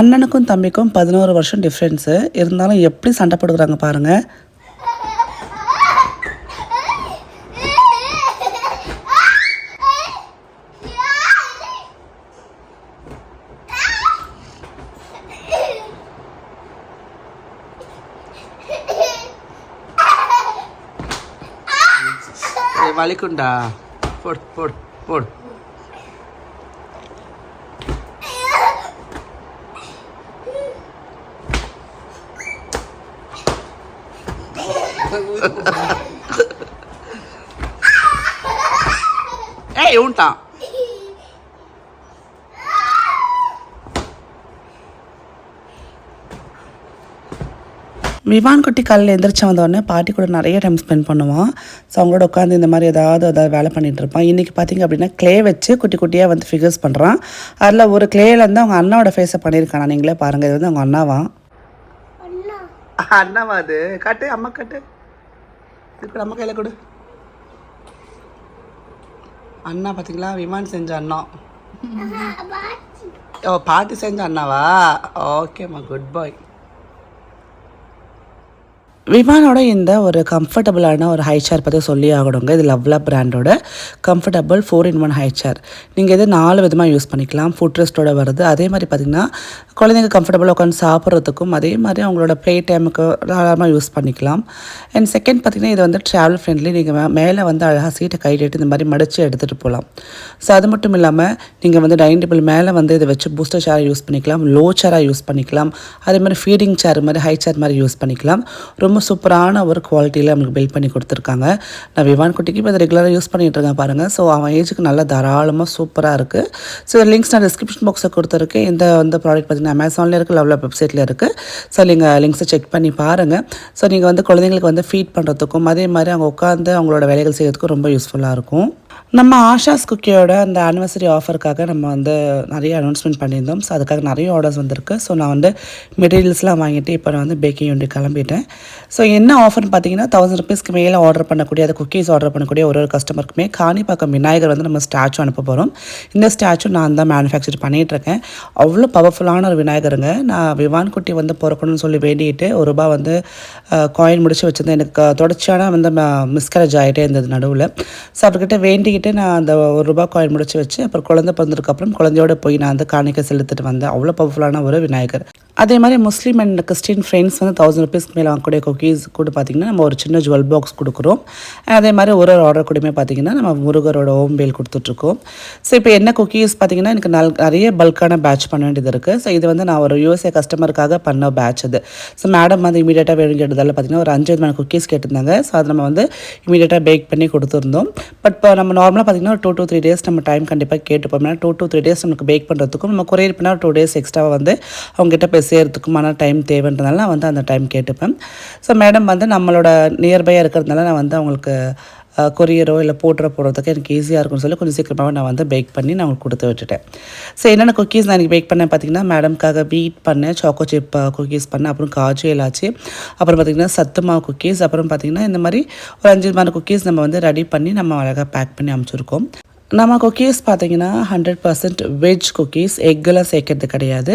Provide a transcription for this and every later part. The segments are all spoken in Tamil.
அண்ணனுக்கும் தம்பிக்கும் பதினோரு வருஷம் டிஃப்ரென்ஸு இருந்தாலும் எப்படி சண்டை போடுறாங்க பாருங்கள் வலிக்குண்டா போடு போடு போடு. ஏய் உன்ட்டான் விவான் குட்டி காலையில் எந்திரிச்சு வந்தோடனே பாட்டி கூட நிறைய டைம் ஸ்பெண்ட் பண்ணுவான். ஸோ அவங்களோட உட்காந்து இந்த மாதிரி ஏதாவது ஏதாவது வேலை பண்ணிட்டு இருப்பான். இன்றைக்கி பார்த்தீங்க அப்படின்னா க்ளே வச்சு குட்டி குட்டியாக வந்து ஃபிகர்ஸ் பண்ணுறான் அதில் ஒரு க்ளேலேருந்து அவங்க அண்ணாவோட ஃபேஸை பண்ணியிருக்கானா? நீங்களே பாருங்கள் இது வந்து அவங்க அண்ணாவா? அண்ணாவா அது? காட்டு அம்மா காட்டு. இப்போ அம்மா கையில் கொடு. அண்ணா பார்த்தீங்களா விமான் செஞ்ச அண்ணா. ஓ பாட்டி செஞ்ச அண்ணாவா? ஓகேம்மா குட் பாய் விமானோட இந்த ஒரு கம்ஃபர்டபுளான ஒரு ஹை சேர் பற்றி சொல்லி ஆகணுங்க. இது லவ்லா பிராண்டோட comfortable four in one high chair நீங்கள் இது நாலு விதமாக யூஸ் பண்ணிக்கலாம். ஃபுட் ரெஸ்ட்டோட வருது. அதே மாதிரி பார்த்திங்கன்னா குழந்தைங்க கம்ஃபர்டபுளாக உட்காந்து சாப்பிட்றதுக்கும் அதே மாதிரி அவங்களோட ப்ளே டைமுக்கு தாராளமாக யூஸ் பண்ணிக்கலாம். அண்ட் செகண்ட் பார்த்திங்கன்னா இது வந்து ட்ராவல் ஃப்ரெண்ட்லி நீங்கள் மேலே வந்து அழகாக சீட்டை கைட்டு இந்த மாதிரி மடித்து எடுத்துகிட்டு போகலாம். ஸோ அது மட்டும் இல்லாமல் நீங்கள் வந்து டைனிங் டேபிள் மேலே வந்து இதை வச்சு பூஸ்டர் சேரை யூஸ் பண்ணிக்கலாம். லோ சேராக யூஸ் பண்ணிக்கலாம். அதே மாதிரி ஃபீடிங் சேர் மாதிரி ஹை சேர் மாதிரி யூஸ் பண்ணிக்கலாம். ரொம்ப சூப்பரான ஒரு குவாலிட்டியில் நம்மளுக்கு பில்ட் பண்ணி கொடுத்துருக்காங்க. நான் விவான் குட்டிக்கு இப்போ அதை ரெகுலராக யூஸ் பண்ணிகிட்டு இருக்கேன் பாருங்கள் ஸோ அவன் ஏஜுக்கு நல்லா தாராளமாக சூப்பராக இருக்குது ஸோ லிங்க்ஸ் நான் டிஸ்கிரிப்ஷன் பாக்ஸில் கொடுத்துருக்கேன். இந்த வந்து ப்ராடக்ட் பார்த்தீங்கன்னா அமேசானில் இருக்குது லவ்ல வெப்சைட்டில் இருக்குது ஸோ நீங்கள் லிங்க்ஸை செக் பண்ணி பாருங்கள் ஸோ நீங்கள் வந்து குழந்தைங்களுக்கு வந்து ஃபீட் பண்ணுறதுக்கும் அதே மாதிரி அவங்க உட்காந்து அவங்களோட வேலைகள் செய்கிறதுக்கும் ரொம்ப யூஸ்ஃபுல்லாக இருக்கும். நம்ம ஆஷாஸ் குக்கியோட அந்த ஆனிவர்சரி ஆஃபருக்காக நம்ம வந்து நிறைய அனௌன்ஸ்மெண்ட் பண்ணியிருந்தோம். ஸோ அதுக்காக நிறைய ஆர்டர்ஸ் வந்திருக்கு. ஸோ நான் வந்து மெட்டீரியல்ஸ்லாம் வாங்கிட்டு இப்போ நான் வந்து பேக்கிங் யூனிட் கிளம்பிட்டேன். ஸோ என்ன ஆஃபர்னு பார்த்தீங்கன்னா தௌசண்ட் ருபீஸ்க்கு மேலே ஆர்டர் பண்ணக்கூடிய அந்த குக்கீஸ் ஆர்டர் பண்ணக்கூடிய ஒரு ஒரு கஸ்டமருக்குமே காணிப்பாக்கம் விநாயகர் வந்து நம்ம ஸ்டாச்சு அனுப்ப போகிறோம் இந்த ஸ்டாச்சு நான் தான் மேனுஃபேக்சர் பண்ணிகிட்ருக்கேன் அவ்வளோ பவர்ஃபுல்லான ஒரு விநாயகருங்க. நான் விவான் குட்டி வந்து பிறக்கணும்னு சொல்லி வேண்டிட்டு ஒரு ரூபா வந்து காயின் முடிச்சு வச்சிருந்தேன். எனக்கு தொடர்ச்சியான வந்து மிஸ்கரேஜ் ஆகிட்டே இருந்தது நடுவில். ஸோ அவர்கிட்ட வேண்டிக்கிட்டு நான் அந்த ஒரு ரூபா காயின் முடிச்சு வச்சு அப்புறம் குழந்தை பிறந்ததுக்கப்புறம் குழந்தையோட போய் நான் வந்து காணிக்க செலுத்திட்டு வந்தேன். அவ்வளோ பவர்ஃபுல்லான ஒரு விநாயகர். அதே மாதிரி முஸ்லீம் அண்ட் கிறிஸ்டின் ஃப்ரெண்ட்ஸ் வந்து தௌசண்ட் ருபீஸ்க்கு மேலே வாங்கக்கூடிய குக்கீஸ் கூட பார்த்திங்கன்னா நம்ம ஒரு சின்ன ஜுவல் பாக்ஸ் கொடுக்குறோம். அதே மாதிரி ஒரு ஒரு ஆர்டர் கூடயுமே பார்த்திங்கன்னா நம்ம முருகரோட ஓம் பேல் கொடுத்துட்ருக்கோம். ஸோ இப்போ என்ன குக்கீஸ் பார்த்திங்கன்னா எனக்கு நல் நிறைய பல்கான பேட்ச் பண்ண வேண்டியது இருக்குது ஸோ இது வந்து நான் ஒரு யூஎஸ்ஏ கஸ்டமருக்காக பண்ண பேட்ச் அது ஸோ மேடம் வந்து இமீடியட்டாக வேணும் கேட்டதால் பார்த்திங்கன்னா ஒரு அஞ்சு விதமான குக்கீஸ் கேட்டிருந்தாங்க. ஸோ அதை நம்ம வந்து இமீடியட்டாக பேக் பண்ணி கொடுத்துருந்தோம். பட் இப்போ நம்ம நார்மலாக பார்த்திங்கன்னா ஒரு டூ டூ த்ரீ டேஸ் நம்ம டைம் கண்டிப்பாக கேட்டுப்போம். ஏன்னா டூ டூ த்ரீ டேஸ் நமக்கு பேக் பண்ணுறதுக்கும் நம்ம கொரியர் பண்ணால் டூ டேஸ் எக்ஸ்ட்ராவாக வந்து அவங்ககிட்ட போய் சேர்த்துக்குமான டைம் தேவைன்றதுனால நான் வந்து அந்த டைம் கேட்டுப்பேன். ஸோ மேடம் வந்து நம்மளோட நியர்பையாக இருக்கிறதுனால நான் வந்து அவங்களுக்கு கொரியரோ இல்லை போட்டுற போடுறதுக்கு எனக்கு ஈஸியாக இருக்கும்னு சொல்லி கொஞ்சம் சீக்கிரமாக நான் வந்து பேக் பண்ணி நான் உங்களுக்கு கொடுத்து விட்டுட்டேன். ஸோ என்னென்ன குக்கீஸ் நான் எனக்கு பேக் பண்ணேன் பார்த்தீங்கன்னா மேடம்க்காக பீட் பண்ணேன் சாக்கோ சிப் குக்கீஸ் பண்ணேன் அப்புறம் காஜு இலாச்சி அப்புறம் பார்த்திங்கன்னா சத்து மாவு குக்கீஸ் அப்புறம் பார்த்திங்கன்னா இந்த மாதிரி ஒரு அஞ்சு மாதிரி குக்கீஸ் நம்ம வந்து ரெடி பண்ணி நம்ம அழகாக பேக் பண்ணி அமைச்சிருக்கோம் நம்ம குக்கீஸ் பார்த்தீங்கன்னா ஹண்ட்ரட் பர்சன்ட் வெஜ் குக்கீஸ் எக்கெல்லாம் சேர்க்கறது கிடையாது.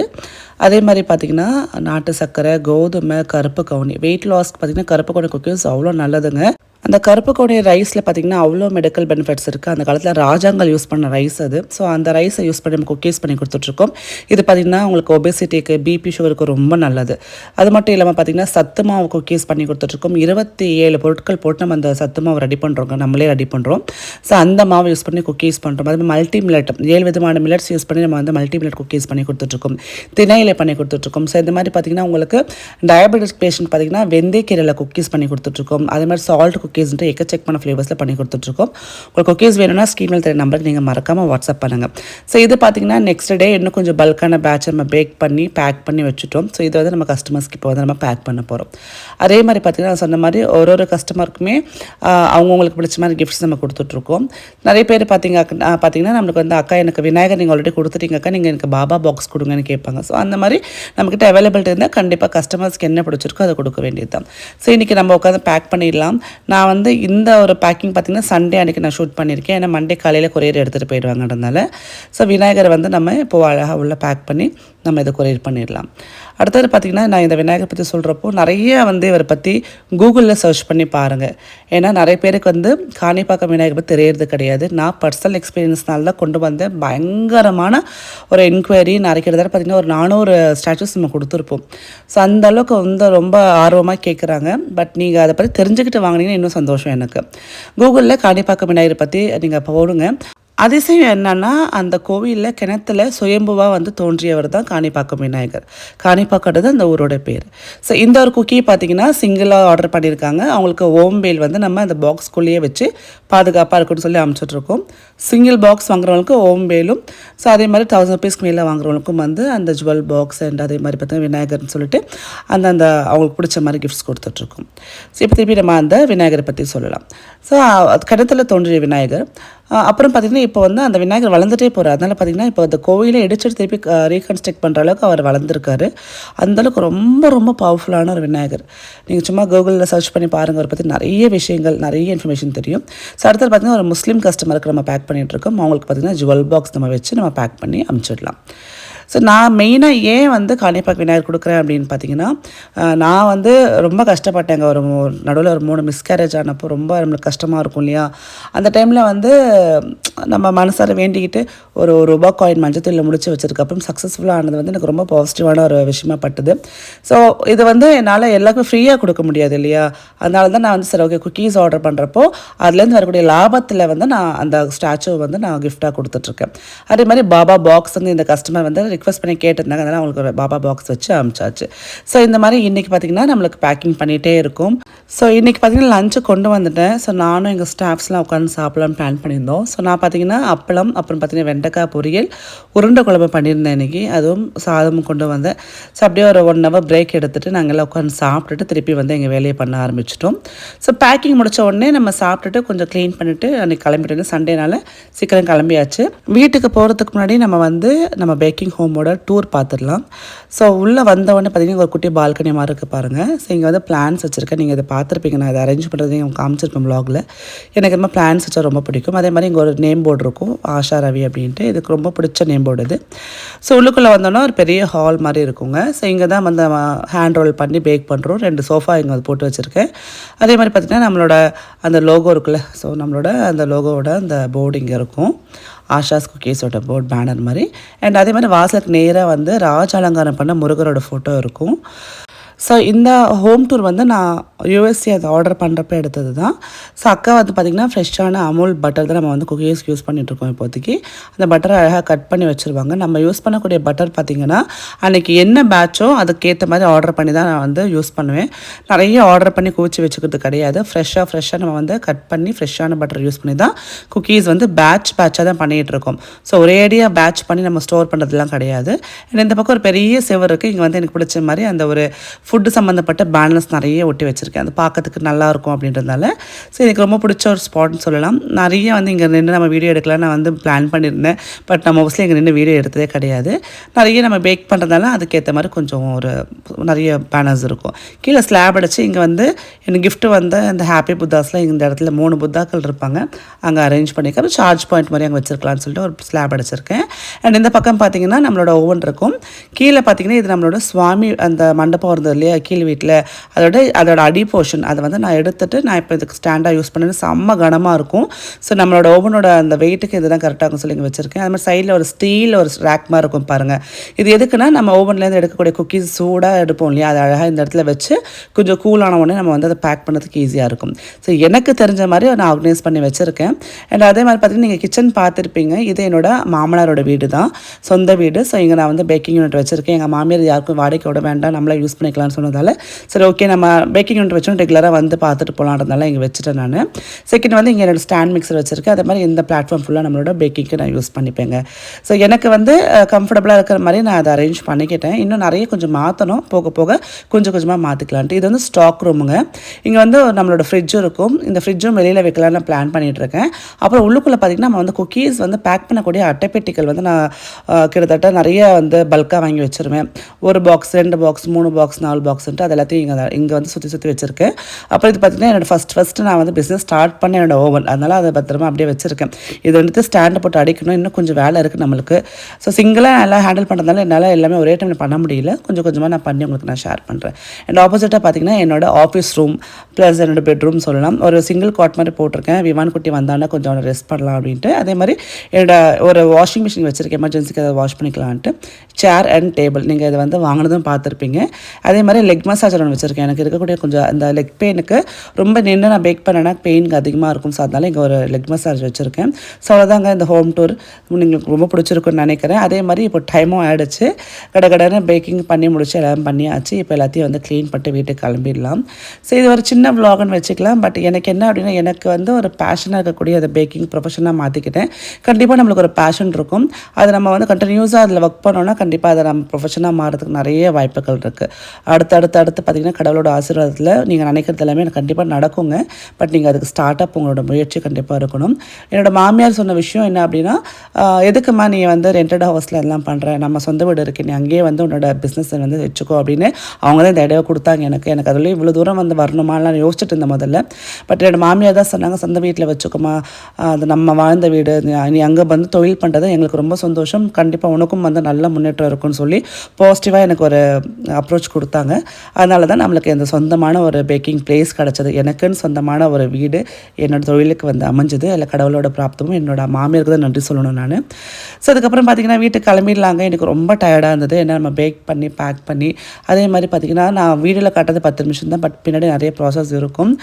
அதே மாதிரி பார்த்திங்கன்னா நாட்டு சர்க்கரை கோதுமை கருப்பு கவுனி வெயிட் லாஸ்க்கு பார்த்திங்கன்னா கருப்பு கவுனி குக்கீஸ் அவ்வளோ நல்லதுங்க. அந்த கருப்பு கவுனி ரைஸில் பார்த்திங்கன்னா அவ்வளோ மெடிக்கல் பெனிஃபிட்ஸ் இருக்குது அந்த காலத்தில் ராஜாங்கள் யூஸ் பண்ண ரைஸ் அது. ஸோ அந்த ரைஸை யூஸ் பண்ணி நம்ம குக்கீஸ் பண்ணி கொடுத்துட்ருக்கோம். இது பார்த்திங்கன்னா உங்களுக்கு ஒபேசிட்டிக்கு பிபி சுகருக்கு ரொம்ப நல்லது. அது மட்டும் இல்லாமல் பார்த்திங்கன்னா சத்து மாவு குக்கீஸ் பண்ணி கொடுத்துட்ருக்கோம். இருபத்தி ஏழு பொருட்கள் போட்டு நம்ம அந்த சத்து மாவு ரெடி பண்ணுறோங்க நம்மளே ரெடி பண்ணுறோம் ஸோ அந்த மாவு யூஸ் பண்ணி குக்கீஸ் பண்ணுறோம் அது மல்டி மில்லட் ஏழு விதமான மில்லட்ஸ் யூஸ் பண்ணி நம்ம வந்து மல்டி மில்லட் குக்கீஸ் பண்ணி கொடுத்துட்ருக்கோம். திணையில பண்ணி கொடுத்துட்ருக்கோம். ஸோ இந்த மாதிரி பார்த்திங்கன்னா உங்களுக்கு டயபெட்டிஸ் பேஷண்ட் பார்த்திங்கன்னா வெந்தயக்கீரையில் குக்கீஸ் பண்ணி கொடுத்துட்ருக்கோம். அதே மாதிரி சால்ட் குக்கீஸ்ன்ட்டு எக்கச்சக்கமான ஃப்ளேவர்ஸில் பண்ணி கொடுத்துட்ருக்கோம். உங்களுக்கு குக்கீஸ் வேணும்னா ஸ்கீமில் தெரிய நம்பருக்கு நீங்கள் மறக்காமல் வாட்ஸ்அப் பண்ணுங்கள் ஸோ இது பார்த்திங்கன்னா நெக்ஸ்ட் டே இன்னும் கொஞ்சம் பல்கான பேட்ச் நம்ம பேக் பண்ணி பேக் பண்ணி வச்சுட்டோம். ஸோ இதை வந்து நம்ம கஸ்டமர்ஸ்க்கு இப்போ வந்து நம்ம பேக் பண்ண போகிறோம் அதே மாதிரி பார்த்திங்கன்னா சொன்ன மாதிரி ஒரு ஒரு கஸ்டமருக்குமே அவங்கவுங்களுக்கு பிடிச்ச மாதிரி கிஃப்ட்ஸ் நம்ம கொடுத்துட்ருக்கோம். நிறைய பேர் பார்த்திங்க பார்த்திங்கன்னா நம்மளுக்கு வந்து அக்கா எனக்கு விநாயகர் நீங்கள் ஆல்ரெடி கொடுத்துட்டீங்க அக்கா நீங்கள் எனக்கு பாபா பாக்ஸ் கொடுங்கன்னு கேட்பாங்க. ஸோ அந்த மாதிரி நம்மக்கிட்ட அவைலபிலிட்டி இருந்தால் கண்டிப்பாக கஸ்டமர்ஸ்க்கு என்ன பிடிச்சிருக்கோ அதை கொடுக்க வேண்டியது தான் ஸோ இன்றைக்கி நம்ம உட்காந்து பேக் பண்ணிடலாம். நான் நான் வந்து இந்த ஒரு பேக்கிங் பார்த்தீங்கன்னா சண்டே அன்றைக்கி நான் ஷூட் பண்ணியிருக்கேன் ஏன்னா மண்டே காலையில் கொரியர் எடுத்துகிட்டு போயிடுவாங்கன்றதுனால. ஸோ விநாயகரை வந்து நம்ம இப்போது அழகாக உள்ள பேக் பண்ணி நம்ம இதை கொரியர் பண்ணிடலாம். அடுத்தது பார்த்திங்கன்னா நான் இந்த விநாயகர் பற்றி சொல்கிறப்போ நிறைய வந்து இவரை பற்றி கூகுளில் சர்ச் பண்ணி பாருங்கள் ஏன்னா நிறைய பேருக்கு வந்து காணிப்பாக்கம் விநாயகர் பற்றி தெரியறது கிடையாது. நான் பர்சனல் எக்ஸ்பீரியன்ஸ்னால தான் கொண்டு வந்தேன். பயங்கரமான ஒரு என்கொயரி நிறைய கிட்டத்தட்ட பார்த்திங்கன்னா ஒரு நானூறு ஸ்டாச்சுஸ் நம்ம கொடுத்துருப்போம். ஸோ அந்த அளவுக்கு வந்து ரொம்ப ஆர்வமாக கேட்குறாங்க பட் நீங்கள் அதை பற்றி தெரிஞ்சுக்கிட்டு வாங்கினீங்கன்னா இன்னும் சந்தோஷம் எனக்கு. கூகுளில் காணிப்பாக்கம் விநாயகர் பற்றி நீங்கள் போடுங்க. அதிசயம் என்னன்னா அந்த கோவிலில் கிணத்துல சுயம்புவாக வந்து தோன்றியவர் தான் காணிப்பாக்கம் விநாயகர். காணிப்பாக்கறது அந்த ஊரோட பேர். ஸோ இந்த ஒரு குக்கி பார்த்தீங்கன்னா சிங்கிளாக ஆர்டர் பண்ணியிருக்காங்க. அவங்களுக்கு ஓம்பேல் வந்து நம்ம அந்த பாக்ஸ்குள்ளேயே வச்சு பாதுகாப்பாக இருக்குன்னு சொல்லி அமைச்சிட்ருக்கோம் சிங்கிள் பாக்ஸ் வாங்குறவங்களுக்கு ஓம்பேலும் ஸோ அதே மாதிரி தௌசண்ட் ருபீஸ்க்கு மேலே வாங்குறவங்களுக்கும் வந்து அந்த ஜுவல் பாக்ஸ் அண்ட் அதே மாதிரி பார்த்தீங்கன்னா விநாயகர்னு சொல்லிட்டு அந்த அந்த அவங்களுக்கு பிடிச்ச மாதிரி கிஃப்ட்ஸ் கொடுத்துட்ருக்கோம் ஸோ இப்போ திருப்பி நம்ம அந்த விநாயகரை பற்றி சொல்லலாம். ஸோ கிணத்துல தோன்றிய விநாயகர் அப்புறம் பார்த்திங்கன்னா இப்போ வந்து அந்த விநாயகர் வளர்ந்துட்டே போகிறார் அதனால் பார்த்திங்கன்னா இப்போ அந்த கோவிலை இடிச்சிட்டு திருப்பி ரீகன்ஸ்ட்ரக்ட் பண்ணுற அளவுக்கு அவர் வளர்ந்துருக்காரு. அந்தளவுக்கு ரொம்ப ரொம்ப பவர்ஃபுல்லான ஒரு விநாயகர். நீங்கள் சும்மா கூகுளில் சர்ச் பண்ணி பாருங்கள் அவரை பற்றி நிறைய விஷயங்கள் நிறைய இன்ஃபர்மேஷன் தெரியும். ஸோ அடுத்தது பார்த்திங்கன்னா ஒரு முஸ்லீம் கஸ்டமருக்கு நம்ம பேக் பண்ணிகிட்ருக்கோம் அவங்களுக்கு பார்த்திங்கன்னா ஜுவல் பாக்ஸ் நம்ம வச்சு நம்ம பேக் பண்ணி அமுச்சிடலாம். ஸோ நான் மெயினாக ஏன் வந்து காணிப்பாக்கு விநாயகர் கொடுக்குறேன் அப்படின்னு பார்த்தீங்கன்னா நான் வந்து ரொம்ப கஷ்டப்பட்டேங்க. ஒரு நடுவில் ஒரு மூணு மிஸ்கேரேஜ் ஆனப்போ ரொம்ப நம்மளுக்கு கஷ்டமாக இருக்கும் இல்லையா? அந்த டைமில் வந்து நம்ம மனசார வேண்டிக்கிட்டு ஒரு ஒரு ரூபா காயின் மஞ்சத்தில் முடிச்சு வச்சதுக்கப்புறம் சக்ஸஸ்ஃபுல்லாக ஆனது வந்து எனக்கு ரொம்ப பாசிட்டிவான ஒரு விஷயமா பட்டுது. ஸோ இது வந்து என்னால் எல்லாருக்கும் ஃப்ரீயாக கொடுக்க முடியாது இல்லையா? அதனால தான் நான் வந்து சரி ஓகே குக்கீஸ் ஆர்டர் பண்ணுறப்போ அதுலேருந்து வரக்கூடிய லாபத்தில் வந்து நான் அந்த ஸ்டாச்சுவை வந்து நான் கிஃப்டாக கொடுத்துட்ருக்கேன். அதே மாதிரி பாபா பாக்ஸ் வந்து இந்த கஸ்டமர் வந்து ரிக்வஸ்ட் பண்ணி கேட்டிருந்தாங்க. அதனால் அவங்களுக்கு ஒரு பாபா பாக்ஸ் வச்சு அமிச்சாச்சு. ஸோ இந்த மாதிரி இன்றைக்கி பார்த்திங்கன்னா நம்மளுக்கு பேக்கிங் பண்ணிகிட்டே இருக்கும். ஸோ இன்றைக்கி பார்த்திங்கன்னா லஞ்சு கொண்டு வந்துட்டேன். ஸோ நானும் எங்கள் ஸ்டாஃப்ஸ்லாம் உட்காந்து சாப்பிடலாம்னு பிளான் பண்ணியிருந்தோம். ஸோ நான் பார்த்திங்கன்னா அப்பளம் அப்புறம் பார்த்திங்கன்னா வெண்டைக்காய் பொரியல் உருண்டை குழம்பு பண்ணியிருந்தேன் இன்றைக்கி அதுவும் சாதமும் கொண்டு வந்தேன். ஸோ அப்படியே ஒரு ஒன் ஹவர் பிரேக் எடுத்துகிட்டு நாங்கள் எல்லாம் உட்காந்து சாப்பிட்டுட்டு திருப்பி வந்து எங்கள் வேலையை பண்ண ஆரம்பிச்சிட்டோம். ஸோ பேக்கிங் முடித்த உடனே நம்ம சாப்பிட்டுட்டு கொஞ்சம் க்ளீன் பண்ணிவிட்டு அன்றைக்கி கிளம்பிட்டு சண்டேனால சீக்கிரம் கிளம்பியாச்சு. வீட்டுக்கு போகிறதுக்கு முன்னாடி நம்ம வந்து நம்ம பேக்கிங் ஹோமோட டூர் பார்த்துடலாம் ஸோ உள்ளே வந்த உடனே பார்த்தீங்கன்னா ஒரு குட்டி பால்கனி மாதிரி இருக்குது பாருங்கள் ஸோ இங்கே வந்து பிளான்ஸ் வச்சுருக்கேன். நீங்கள் இதை பார்த்துருப்பீங்க. நான் அதை அரேஞ்ச் பண்ணுறதையும் உங்களுக்கு காமிச்சிருப்பேன் ப்ளாகில் எனக்கு ரொம்ப பிளான்ஸ் வச்சா ரொம்ப பிடிக்கும். அதே மாதிரி இங்கே ஒரு நேம் போர்டு இருக்கும். ஆஷா ரவி அப்படின்ட்டு. இதுக்கு ரொம்ப பிடிச்ச நேம் போர்டு இது. ஸோ உள்ளுக்குள்ளே வந்தோன்னா ஒரு பெரிய ஹால் மாதிரி இருக்குங்க. ஸோ இங்கே தான் வந்து ஹேண்ட் ரோல் பண்ணி பேக் பண்ணுறோம் ரெண்டு சோஃபா இங்கே வந்து போட்டு வச்சுருக்கேன். அதே மாதிரி பார்த்திங்கன்னா நம்மளோட அந்த லோகோ இருக்குல்ல. ஸோ நம்மளோட அந்த லோகோவோட அந்த போர்டு இங்கே இருக்கும். ஆஷாஸ் குக்கீஸோட போர்ட் பேனர் மாதிரி. அண்ட் அதே மாதிரி வாசலுக்கு நேராக வந்து ராஜ அலங்காரம் பண்ண முருகரோட ஃபோட்டோ இருக்கும். ஸோ இந்த ஹோம் டூர் வந்து நான் யூஎஸ்சி அதை ஆர்டர் பண்ணுறப்ப எடுத்தது தான் ஸோ அக்கா வந்து பார்த்திங்கன்னா ஃப்ரெஷ்ஷான அமுல் பட்டர் தான் நம்ம வந்து குக்கீஸ் யூஸ் பண்ணிகிட்ருக்கோம் இப்போதைக்கு. அந்த பட்டரை அழகாக கட் பண்ணி வச்சுருவாங்க. நம்ம யூஸ் பண்ணக்கூடிய பட்டர் பார்த்திங்கன்னா அன்றைக்கி என்ன பேட்சோ அதுக்கேற்ற மாதிரி ஆர்டர் பண்ணி தான் நான் வந்து யூஸ் பண்ணுவேன். நிறைய ஆர்டர் பண்ணி குவிச்சு வச்சுக்கிறது கிடையாது. ஃப்ரெஷ்ஷாக ஃப்ரெஷ்ஷாக நம்ம வந்து கட் பண்ணி ஃப்ரெஷ்ஷான பட்டர் யூஸ் பண்ணி தான் குக்கீஸ் வந்து பேட்ச் பேட்சாக தான் பண்ணிகிட்டு இருக்கோம். ஸோ ஒரேடியாக பேட்ச் பண்ணி நம்ம ஸ்டோர் பண்ணுறதுலாம் கிடையாது. இந்த பக்கம் ஒரு பெரிய சிவர் இருக்குது இங்கே வந்து எனக்கு பிடிச்ச மாதிரி அந்த ஒரு ஃபுட்டு சம்மந்தப்பட்ட பேனர்ஸ் நிறைய ஒட்டி வச்சுருக்கேன். அது பார்க்கறதுக்கு நல்லா இருக்கும் அப்படின்றதுனால. ஸோ எனக்கு ரொம்ப பிடிச்ச ஒரு ஸ்பாட்னு சொல்லலாம். நிறைய வந்து இங்கே நின்று நம்ம வீடியோ எடுக்கலாம். நான் வந்து பிளான் பண்ணியிருந்தேன். பட் நான் மோஸ்ட்லி இங்கே நின்று வீடியோ எடுத்ததே கிடையாது. நிறைய நம்ம பேக் பண்ணுறதுனால அதுக்கேற்ற மாதிரி கொஞ்சம் ஒரு நிறைய பேனர்ஸ் இருக்கும். கீழே ஸ்லாப் அடித்து இங்கே வந்து எனக்கு கிஃப்ட்டு வந்து இந்த ஹாப்பி புத்தாஸ்லாம் இந்த இடத்துல மூணு புத்தாக்கள் இருப்பாங்க. அங்கே அரேஞ்ச் பண்ணியிருக்கேன் சார்ஜ் பாயிண்ட் மாதிரி அங்கே வச்சிருக்கலாம்னு சொல்லிட்டு ஒரு ஸ்லாப் அடிச்சிருக்கேன். அண்ட் இந்த பக்கம் பார்த்தீங்கன்னா நம்மளோட ஓவன் இருக்கும். கீழே பார்த்தீங்கன்னா இது நம்மளோட சுவாமி அந்த மண்டபம் இருந்தது. இல்லையா கீழ் வீட்டில். அதோட அதோட அடி போர்ஷன் அதை வந்து நான் எடுத்துட்டு நான் இப்போ இதுக்கு ஸ்டாண்டாக யூஸ் பண்ணேன்னு செம்ம கனமாக இருக்கும். ஸோ நம்மளோட ஓவனோட அந்த வெயிட்டுக்கு இதுதான் கரெக்டாக இருக்கும் சொல்லி வச்சுருக்கேன் வச்சிருக்கேன். அது மாதிரி சைடில் ஒரு ஸ்டீல் ஒரு ரேக் மாதிரி இருக்கும் பாருங்கள் இது எதுக்குன்னா நம்ம ஓவன்லேருந்து எடுக்கக்கூடிய குக்கீஸ் சூடாக எடுப்போம் இல்லையா அதை அழகாக இந்த இடத்துல வச்சு கொஞ்சம் கூலான உடனே நம்ம வந்து அதை பேக் பண்ணுறதுக்கு ஈஸியாக இருக்கும். ஸோ எனக்கு தெரிஞ்ச மாதிரி நான் ஆர்கனைஸ் பண்ணி வச்சுருக்கேன். அண்ட் அதே மாதிரி பார்த்தீங்கன்னா நீங்கள் கிச்சன் பார்த்துருப்பீங்க. இது என்னோட மாமனாரோட வீடு தான் சொந்த வீடு. ஸோ இங்கே நான் வந்து பேக்கிங் யூனிட் வச்சுருக்கேன். எங்கள் மாமியார் யாருக்கும் வாடகை விட வேண்டாம். நம்மளே யூஸ் பண்ணிக்கலாம். பண்ணிக்கலாம்னு சொன்னதால சரி ஓகே நம்ம பேக்கிங் யூனிட் வச்சும். ரெகுலராக வந்து பார்த்துட்டு போகலான்றதுனால இங்கே வச்சுட்டேன் நான். செகண்ட் வந்து இங்கே என்னோட ஸ்டாண்ட் மிக்சர் வச்சுருக்கேன் அதே மாதிரி இந்த பிளாட்ஃபார்ம் ஃபுல்லாக நம்மளோட பேக்கிங்க்கு நான் யூஸ் பண்ணிப்பேங்க. ஸோ எனக்கு வந்து கம்ஃபர்டபுளாக இருக்கிற மாதிரி நான் அதை அரேஞ்ச் பண்ணிக்கிட்டேன். இன்னும் நிறைய கொஞ்சம் மாற்றணும் போக போக கொஞ்சம் கொஞ்சமாக மாற்றிக்கலான்ட்டு இது வந்து ஸ்டாக் ரூமுங்க இங்கே வந்து நம்மளோட ஃப்ரிட்ஜும் இருக்கும். இந்த ஃப்ரிட்ஜும் வெளியில் வைக்கலாம்னு பிளான் பண்ணிகிட்ருக்கேன் இருக்கேன் அப்புறம் உள்ளுக்குள்ளே பார்த்திங்கன்னா நம்ம வந்து குக்கீஸ் வந்து பேக் பண்ணக்கூடிய அட்டைப்பெட்டிகள் வந்து நான் கிட்டத்தட்ட நிறைய வந்து பல்காக வாங்கி வச்சிருவேன். ஒரு பாக்ஸ் ரெண்டு பாக்ஸ் மூணு பாக்ஸ் நாலு நாலு பாக்ஸ்ன்ட்டு அது எல்லாத்தையும் இங்கே இங்கே வந்து சுற்றி சுற்றி வச்சுருக்கேன். அப்புறம் இது பார்த்திங்கன்னா என்னோட ஃபஸ்ட் ஃபஸ்ட்டு நான் வந்து பிஸ்னஸ் ஸ்டார்ட் பண்ண என்னோட ஓவன் அதனால் அதை பத்திரமா அப்படியே வச்சுருக்கேன். இது வந்துட்டு ஸ்டாண்டை போட்டு அடிக்கணும். இன்னும் கொஞ்சம் வேலை இருக்குது நம்மளுக்கு. ஸோ சிங்கிளாக நல்லா ஹேண்டில் பண்ணுறதுனால என்னால் எல்லாமே ஒரே டைமில் பண்ண முடியல. கொஞ்சம் கொஞ்சமாக நான் பண்ணி உங்களுக்கு நான் ஷேர் பண்ணுறேன் அண்ட் ஆப்போசிட்டாக பார்த்தீங்கன்னா என்னோட ஆஃபீஸ் ரூம் ப்ளஸ் என்னோட பெட்ரூம் சொல்லலாம். ஒரு சிங்கிள் காட் மாதிரி போட்டிருக்கேன். விமான் குட்டி வந்தாங்கன்னா கொஞ்சம் ரெஸ்ட் பண்ணலாம் அப்படின்ட்டு. அதே மாதிரி என்னோட ஒரு வாஷிங் மிஷின் வச்சுருக்கேன். எமர்ஜென்சிக்கு அதை வாஷ் பண்ணிக்கலான்ட்டு சேர் அண்ட் டேபிள் நீங்கள் இதை வந்து வாங்கினதும் பார்த்துருப்பீங்க. அதே மாதிரி லெக் மசாஜர் ஒன்று வச்சுருக்கேன். எனக்கு இருக்கக்கூடிய கொஞ்சம் அந்த லெக் பெயினுக்கு ரொம்ப நின்று நான் பேக் பண்ணேன்னா பெயினுக்கு அதிகமாக இருக்கும். ஸோ அதனால் இங்கே ஒரு லெக் மசாஜ் வச்சுருக்கேன். ஸோ அவ்வளோதாங்க இந்த ஹோம் டூர் உங்களுக்கு ரொம்ப பிடிச்சிருக்குன்னு நினைக்கிறேன். அதே மாதிரி இப்போ டைமும் ஆகிடுச்சு கடை கடைன்னு பேக்கிங் பண்ணி முடிச்சு எல்லாம் பண்ணியாச்சு. இப்போ எல்லாத்தையும் வந்து க்ளீன் பண்ணிட்டு வீட்டுக்கு கிளம்பிடலாம். ஸோ இது ஒரு சின்ன வ்ளாகுன்னு வச்சுக்கலாம். பட் எனக்கு என்ன அப்படின்னா எனக்கு வந்து ஒரு பேஷனாக இருக்கக்கூடிய அந்த பேக்கிங் ப்ரொஃபஷனாக மாற்றிக்கிட்டேன் கண்டிப்பாக நம்மளுக்கு ஒரு பேஷன் இருக்கும். அது நம்ம வந்து கண்டினியூஸாக அதில் ஒர்க் பண்ணோன்னா கண்டிப்பாக அதை நம்ம ப்ரொஃபஷனாக மாறதுக்கு நிறைய வாய்ப்புகள் இருக்குது அடுத்து அடுத்து அடுத்து பார்த்திங்கன்னா கடவுளோட ஆசீர்வாதத்தில் நீங்கள் நினைக்கிறது எல்லாமே எனக்கு கண்டிப்பாக நடக்குங்க. பட் நீங்கள் அதுக்கு ஸ்டார்ட் அப் உங்களோட முயற்சி கண்டிப்பாக இருக்கணும். என்னோட மாமியார் சொன்ன விஷயம் என்ன அப்படின்னா எதுக்குமா நீ வந்து ரெண்டட் ஹவுஸில் எல்லாம் பண்ணுற நம்ம சொந்த வீடு இருக்கு நீ அங்கேயே வந்து உன்னோட பிஸ்னஸ் வந்து வச்சுக்கோ அப்படின்னு அவங்க தான் இந்த இடையை கொடுத்தாங்க எனக்கு. எனக்கு அதில் இவ்வளோ தூரம் வந்து வரணுமான்னு யோசிச்சுட்டு இருந்தேன் முதல்ல. பட் என்னோட மாமியார் தான் சொன்னாங்க சொந்த வீட்டில் வச்சுக்கோமா அது நம்ம வாழ்ந்த வீடு. நீ- நீ அங்கே வந்து தொழில் பண்ணுறது எங்களுக்கு ரொம்ப சந்தோஷம். கண்டிப்பாக உனக்கும் வந்து நல்ல முன்னேற்றம் இருக்கும்னு சொல்லி பாசிட்டிவாக எனக்கு ஒரு அப்ரோச் கொடுத்தாங்க. அதனால தான் நம்மளுக்கு இந்த சொந்தமான ஒரு பேக்கிங் பிளேஸ் கிடச்சது. எனக்குன்னு சொந்தமான ஒரு வீடு என்னோட தொழிலுக்கு வந்து அமைஞ்சது. அதில் கடவுளோட பிராப்தமும் என்னோட மாமியாருக்கு தான் நன்றி சொல்லணும் நான். ஸோ அதுக்கப்புறம் பார்த்தீங்கன்னா வீட்டுக்கு கிளம்பிடலாங்க. எனக்கு ரொம்ப டயர்டாக இருந்தது. ஏன்னா நம்ம பேக் பண்ணி பேக் பண்ணி அதே மாதிரி பார்த்தீங்கன்னா நான் வீடியோவில் காட்டுறது பத்து நிமிஷம் தான். பட் பின்னாடி நிறைய ப்ராசஸ் இருக்கும்.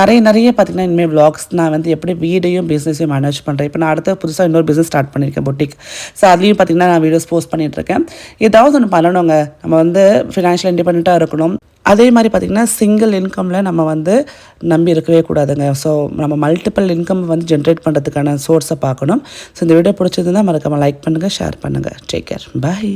நிறைய நிறைய பார்த்தீங்கன்னா இனிமேல் விளாக்ஸ் நான் வந்து எப்படி வீடையும் பிஸ்னஸையும் மேனேஜ் பண்ணுறேன் இப்போ நான் அடுத்த புதுசாக இன்னொரு பிஸ்னஸ் ஸ்டார்ட் பண்ணியிருக்கேன் பொட்டிக் ஸோ அதுலேயும் பார்த்தீங்கன்னா நான் வீடியோஸ் போஸ்ட் பண்ணிட்டு இருக்கேன். ஏதாவது ஒன்று பண்ணணுங்க. நம்ம வந்து ஃபினான்ஷியல் இண்டிபெண்ட்டாக இருக்கணும். அதே மாதிரி பார்த்திங்கன்னா சிங்கிள் இன்கமில் நம்ம வந்து நம்பி இருக்கவே கூடாதுங்க. ஸோ நம்ம மல்டிபிள் இன்கம் வந்து ஜென்ரேட் பண்ணுறதுக்கான சோர்ஸை பார்க்கணும். ஸோ இந்த வீடியோ பிடிச்சதுன்னா மறக்காமல் லைக் பண்ணுங்கள் ஷேர் பண்ணுங்கள் டேக் கேர் பாய்